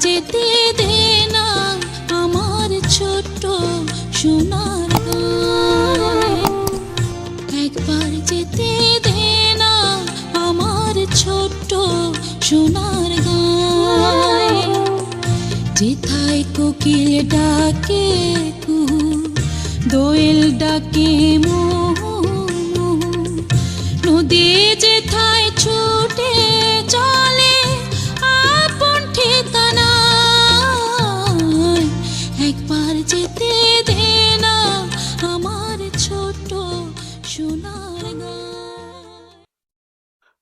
যেতে দে না আমার ছোট্ট সোনার একবার যেতে দে না আমার ছোট্ট সোনার যেথায় কোকিল ডাকে দোয়েল ডাকে মোহু নদী যেথায় ছুটে একবার যেতে দে আমার ছোট্ট সোনার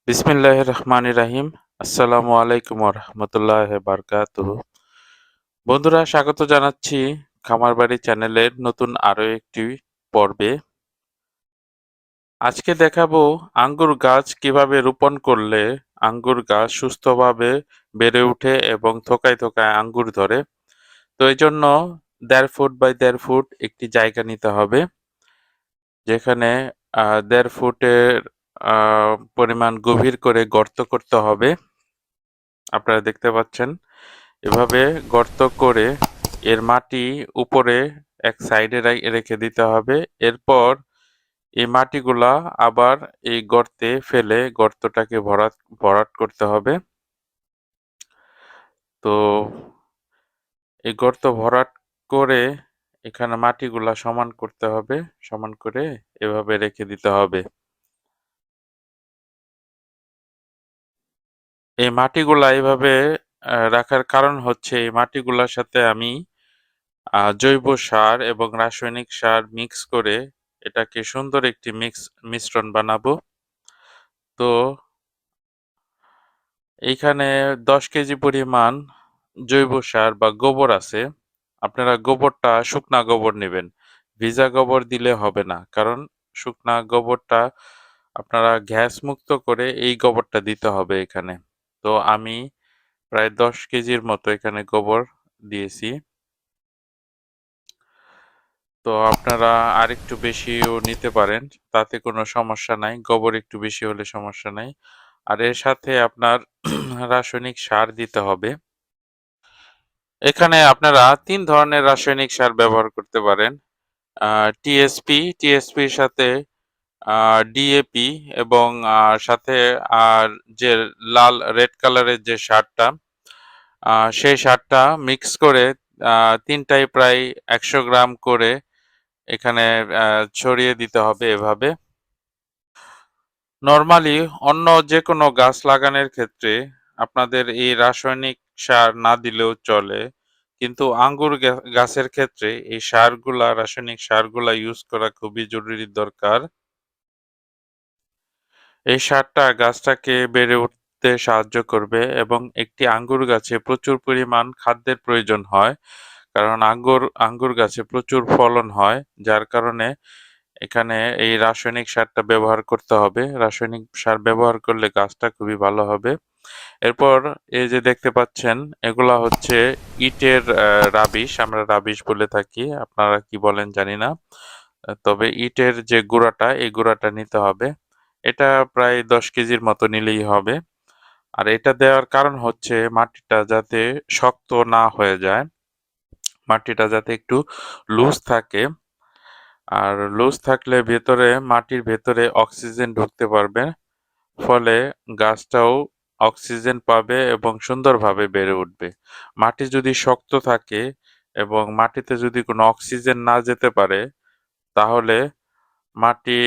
বিসমিল্লাহ রহমান রাহিম। আসসালামু আলাইকুম রহমতুল্লাহ বারকাতুহ। বন্ধুরা, স্বাগত জানাচ্ছি খামারবাড়ি চ্যানেলের নতুন আরও একটি পর্বে। আজকে দেখাবো আঙ্গুর গাছ কীভাবে রোপণ করলে আঙ্গুর গাছ সুস্থভাবে বেড়ে ওঠে এবং থোকায় থোকায় আঙ্গুর ধরে। তো এই জন্য দেড় ফুট বাই দেড় ফুট একটি জায়গা নিতে হবে, যেখানে দেড় ফুটের পরিমাণ গভীর করে গর্ত করতে হবে। আপনারা দেখতে পাচ্ছেন, এভাবে গর্ত করে এর মাটি উপরে এক সাইডে রেখে দিতে হবে। এরপর এই মাটিগুলা আবার এই গর্তে ফেলে গর্তটাকে ভরাট ভরাট করতে হবে। তো এই গর্ত ভরাট করে এখানে মাটিগুলা সমান করতে হবে, সমান করে এভাবে রেখে দিতে হবে। এই মাটিগুলা এইভাবে রাখার কারণ হচ্ছে এই মাটিগুলার সাথে আমি জৈব সার এবং রাসায়নিক সার মিক্স করে এটাকে সুন্দর একটি মিক্স, মিশ্রণ বানাবো। তো, এইখানে দশ কেজি পরিমাণ জৈব সার বা গোবর আছে, আপনারা গোবরটা শুকনা গোবর নেবেন। ভিজা গোবর দিলে হবে না, কারণ শুকনা গোবরটা আপনারা গ্যাস মুক্ত করে এই গোবরটা দিতে হবে এখানে। তো আমি প্রায় দশ কেজির মতো এখানে গোবর দিয়েছি। তো আপনারা আরেকটু বেশিও নিতে পারেন, তাতে কোনো সমস্যা নাই, গোবর একটু বেশি হলে সমস্যা নাই। আর এর সাথে আপনার রাসায়নিক সার দিতে হবে। এখানে আপনারা তিন ধরনের রাসায়নিক সার ব্যবহার করতে পারেন টিএসপি টিএসপির সাথে ডিএপি এবং সাথে আর যে লাল রেড কালারের যে সারটা সেই সারটা মিক্স করে তিনটাই প্রায় একশো গ্রাম করে এখানে ছড়িয়ে দিতে হবে এভাবে। নর্মালি অন্য যে কোনো গাছ লাগানোর ক্ষেত্রে আপনাদের এই রাসায়নিক সার না দিলেও চলে, কিন্তু আঙ্গুর গাছের ক্ষেত্রে এই সারগুলা, রাসায়নিক সারগুলা ইউজ করা খুবই জরুরি দরকার। এই সারটা গাছটাকে বেড়ে উঠতে সাহায্য করবে এবং একটি আঙ্গুর গাছে প্রচুর পরিমাণ খাদ্যের প্রয়োজন হয়, কারণ আঙ্গুর আঙ্গুর গাছে প্রচুর ফলন হয়, যার কারণে এখানে এই রাসায়নিক সারটা ব্যবহার করতে হবে। রাসায়নিক সার ব্যবহার করলে গাছটা খুবই ভালো হবে। এরপর এই যে দেখতে পাচ্ছেন, এগুলা হচ্ছে ইটের রাবিশ, আমরা রাবিশ বলে থাকি, আপনারা কি বলেন জানি না। তবে ইটের যে গুঁড়াটা, এই গুঁড়াটা নিতে হবে। এটা প্রায় দশ কেজির মতো নিলেই হবে। আর এটা দেওয়ার কারণ হচ্ছে মাটিটা যাতে শক্ত না হয়ে যায়, মাটিটা যাতে একটু লুজ থাকে। আর লুজ থাকলে ভেতরে, মাটির ভেতরে অক্সিজেন ঢুকতে পারবে, ফলে গাছটাও অক্সিজেন পাবে এবং সুন্দরভাবে বেড়ে উঠবে। মাটি যদি শক্ত থাকে এবং মাটিতে যদি কোনো অক্সিজেন না যেতে পারে, তাহলে মাটি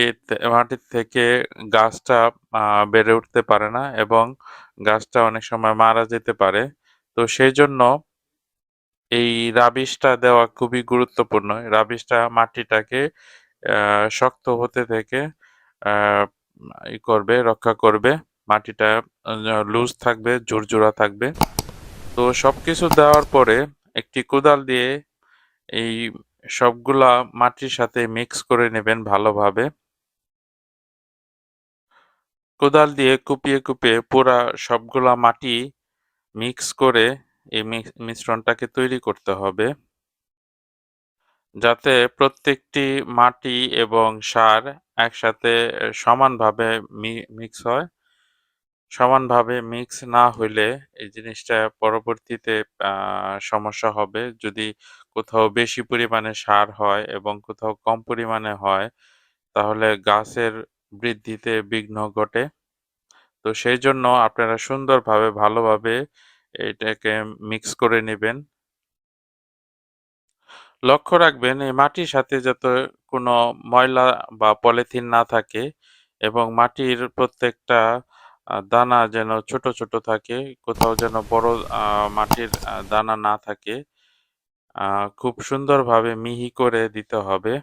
মাটি থেকে গাছটা বেড়ে উঠতে পারে না এবং গাছটা অনেক সময় মারা যেতে পারে। তো সেই জন্য এই রাবিশটা দেওয়া খুবই গুরুত্বপূর্ণ। রাবিশটা মাটিটাকে শক্ত হতে থেকে করবে, রক্ষা করবে। মাটিটা লুজ থাকবে ঝুরঝুরা থাকবে। তো সবকিছু দেওয়ার পরে একটি কোদাল দিয়ে এই সবগুলা মাটির সাথে মিক্স করে নেবেন ভালোভাবে। কোদাল দিয়ে কুপিয়ে কুপিয়ে পুরা সবগুলা মাটি মিক্স করে এই মিশ্রণটাকে তৈরি করতে হবে। যাতে প্রত্যেকটি মাটি এবং সার একসাথে সমানভাবে মিক্স হয়। সমানভাবে মিক্স না হইলে এই জিনিসটা পরবর্তীতে সমস্যা হবে। যদি কোথাও বেশি পরিমাণে সার হয় এবং কোথাও কম পরিমাণে হয়, তাহলে গাছের বৃদ্ধিতে বিঘ্ন ঘটে। তো সেইজন্য আপনারা সুন্দরভাবে ভালোভাবে এটাকে মিক্স করে নিবেন। লক্ষ্য রাখবেন এই মাটির সাথে যাতে কোনো ময়লা বা পলিথিন না থাকে এবং মাটির প্রত্যেকটা দানা যেন ছোট, ছোট থাকে। কোথাও যেন বড় মাটির দানা না থাকে। খুব সুন্দরভাবে মিহি করে দিতে হবে।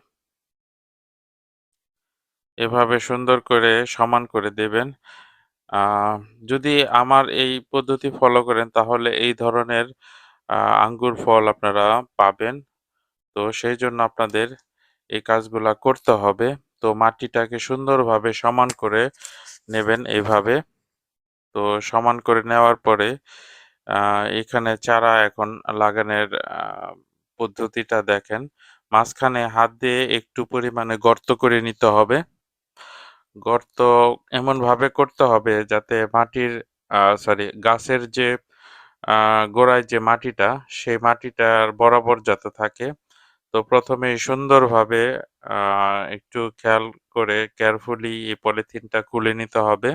এভাবে সুন্দর করে সমান করে দেবেন। যদি আমার এই পদ্ধতি ফলো করেন তাহলে এই ধরনের আঙ্গুর ফল আপনারা পাবেন। তো সেই জন্য আপনাদের এই কাজগুলা করতে হবে। তো মাটিটাকে সুন্দরভাবে সমান করে নেবেন এইভাবে। তো সমান করে নেওয়ার পরে এখানে চারা এখন লাগানোর পদ্ধতিটা দেখেন। মাঝখানে হাত দিয়ে একটু পরিমাণে গর্ত করে নিতে হবে। গর্ত এমনভাবে করতে হবে যাতে মাটির সরি গাছের যে গোড়ায় যে মাটিটা, সেই মাটিটার বরাবর যাতে থাকে। তো ১ম এই সুন্দরভাবে একটু খেয়াল করে কেয়ারফুলি এই পলিথিনটা খুলে নিতে হবে।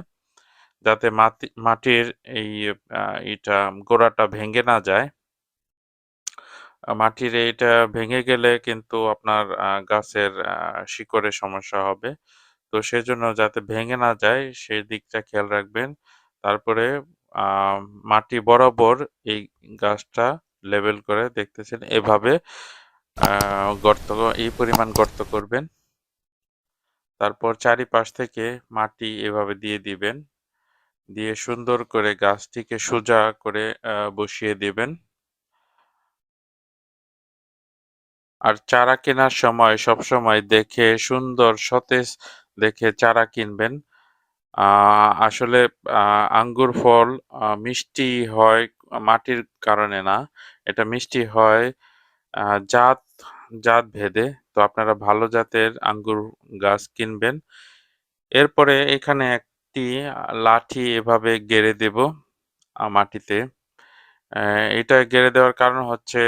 যাতে মাটি, মাটির এই ইটা গোড়াটা ভেঙে না যায়। মাটির এইটা ভেঙে গেলে কিন্তু আপনার গাছের, আ শিকড়ের সমস্যা হবে। তো সেজন্য যাতে ভেঙে না যায় সেদিকটা খেয়াল রাখবেন। তারপরে মাটি বরাবর এই গাছটা লেবেল করে দেখতেছেন এভাবে গর্ত, এই পরিমাণ গর্ত করবেন। তারপর চারিপাশ থেকে মাটি এভাবে দিয়ে দিবেন। দিয়ে সুন্দর করে গাছটিকে সোজা করে বসিয়ে দিবেন। আর চারা কেনার সময় সবসময় দেখে সুন্দর সতেজ দেখে চারা কিনবেন। আসলে আঙ্গুর ফল মিষ্টি হয় মাটির কারণে না। এটা মিষ্টি হয় জাত জাত ভেদে। তো আপনারা ভালো জাতের আঙ্গুর গাছ কিনবেন। এরপরে এখানে একটি লাঠি এভাবে গেড়ে দেব মাটিতে। এটা গেড়ে দেওয়ার কারণ হচ্ছে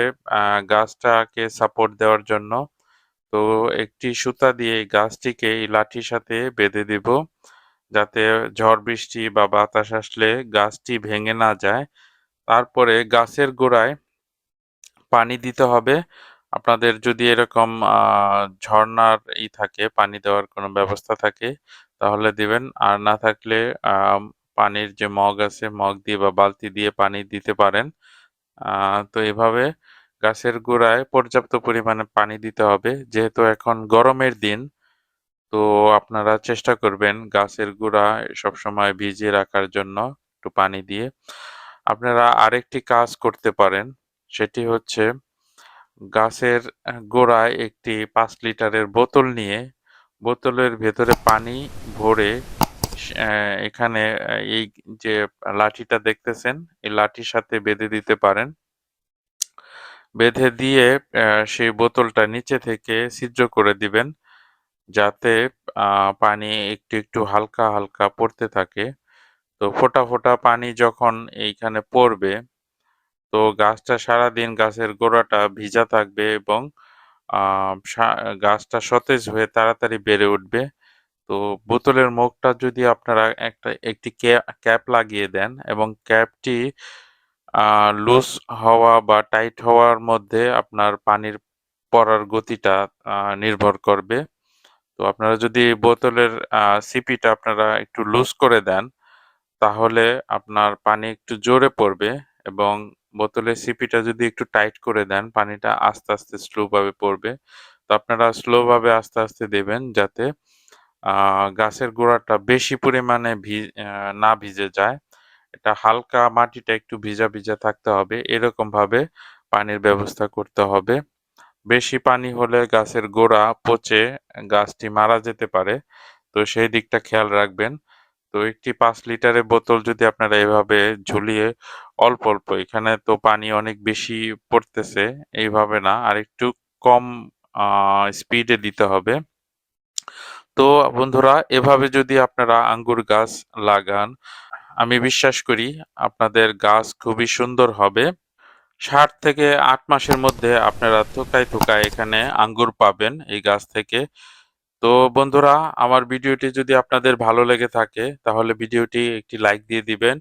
গাছটাকে সাপোর্ট দেওয়ার জন্য। তো একটি সুতা দিয়ে গাছটিকে এই লাঠির সাথে বেঁধে দিব। যাতে ঝড় বৃষ্টি বা বাতাস আসলে গাছটি ভেঙে না যায়। তারপরে গাছের গোড়ায় পানি দিতে হবে। আপনাদের যদি এরকম ঝরনার ই থাকে, পানি দেওয়ার কোনো ব্যবস্থা থাকে তাহলে দিবেন। আর না থাকলে পানির যে মগ আছে, মগ দিয়ে বা বালতি দিয়ে পানি দিতে পারেন। তো এভাবে গাছের গোড়ায় পর্যাপ্ত পরিমাণে পানি দিতে হবে। যেহেতু এখন গরমের দিন, তো আপনারা চেষ্টা করবেন গাছের গোড়া সবসময় ভিজিয়ে রাখার জন্য একটু পানি দিয়ে। আপনারা আরেকটি কাজ করতে পারেন। সেটি হচ্ছে গাছের গোড়ায় একটি পাঁচ লিটারের বোতল নিয়ে বোতলের ভেতরে পানি ভরে এখানে এই যে লাঠিটা দেখতেছেন, এই লাঠির সাথে বেঁধে দিতে পারেন। বেঁধে দিয়ে সেই বোতলটা নিচে থেকে ছিদ্র করে দিবেন। যাতে পানি একটু, একটু হালকা, হালকা পড়তে থাকে। তো ফোটা ফোটা পানি যখন এইখানে পড়বে, তো গাছটা সারাদিন গাছের গোড়াটা ভিজা থাকবে এবং গাছটা সতেজ হয়ে তাড়াতাড়ি বেড়ে উঠবে। তো বোতলের মুখটা যদি আপনারা একটা একটি ক্যাপ লাগিয়ে দেন এবং ক্যাপটি লুজ হওয়া বা টাইট হওয়ার মধ্যে আপনার পানির পড়ার গতিটা নির্ভর করবে। তো আপনারা যদি বোতলের সিপিটা আপনারা একটু লুজ করে দেন, তাহলে আপনার পানি একটু জোরে পড়বে এবং বোতলের সিপিটা যদি একটু টাইট করে দেন, পানিটা আস্তে, আস্তে স্লো ভাবে পড়বে। তো আপনারা স্লো ভাবে আস্তে, আস্তে দেবেন যাতে গাছের গোড়াটা বেশি পরিমাণে না ভিজে যায়। এটা হালকা মাটিটা একটু ভিজা, ভিজা থাকতে হবে। এরকমভাবে পানির ব্যবস্থা করতে হবে। বেশি পানি হলে গাছের গোড়া পচে গাছটি মারা যেতে পারে। তো সেই দিকটা খেয়াল রাখবেন। তো একটি পাঁচ লিটারের বোতল যদি আপনারা এভাবে ঝুলিয়ে অল্প, অল্প এখানে তো পানি অনেক বেশি পড়তেছে, এইভাবে না আর একটু কম স্পিডে দিতে হবে। তো বন্ধুরা এভাবে যদি আপনারা আঙ্গুর গাছ লাগান, আমি বিশ্বাস করি আপনাদের গাছ খুবই সুন্দর হবে সাত থেকে আট মাসের মধ্যে আপনারা থোকায় থোকায় এখানে আঙ্গুর পাবেন এই গাছ থেকে তো বন্ধুরা, আমার ভিডিওটি যদি আপনাদের ভালো লেগে থাকে, তাহলে ভিডিওটি একটি লাইক দিয়ে দিবেন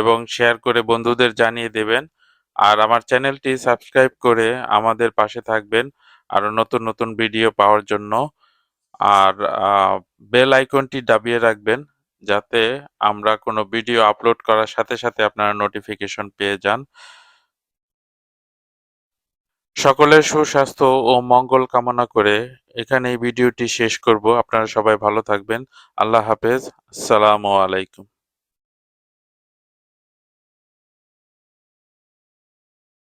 এবং শেয়ার করে বন্ধুদের জানিয়ে দেবেন। আর আমার চ্যানেলটি সাবস্ক্রাইব করে আমাদের পাশে থাকবেন আরও নতুন নতুন ভিডিও পাওয়ার জন্য। আর বেল আইকনটি দাবিয়ে রাখবেন যাতে আমরা কোনো ভিডিও আপলোড করার সাথে সাথে আপনারা নোটিফিকেশন পেয়ে যান। সকলের সুস্বাস্থ্য ও মঙ্গল কামনা করে এখানে এই ভিডিওটি শেষ করব। আপনারা সবাই ভালো থাকবেন। আল্লাহ হাফেজ। আসসালামু আলাইকুম।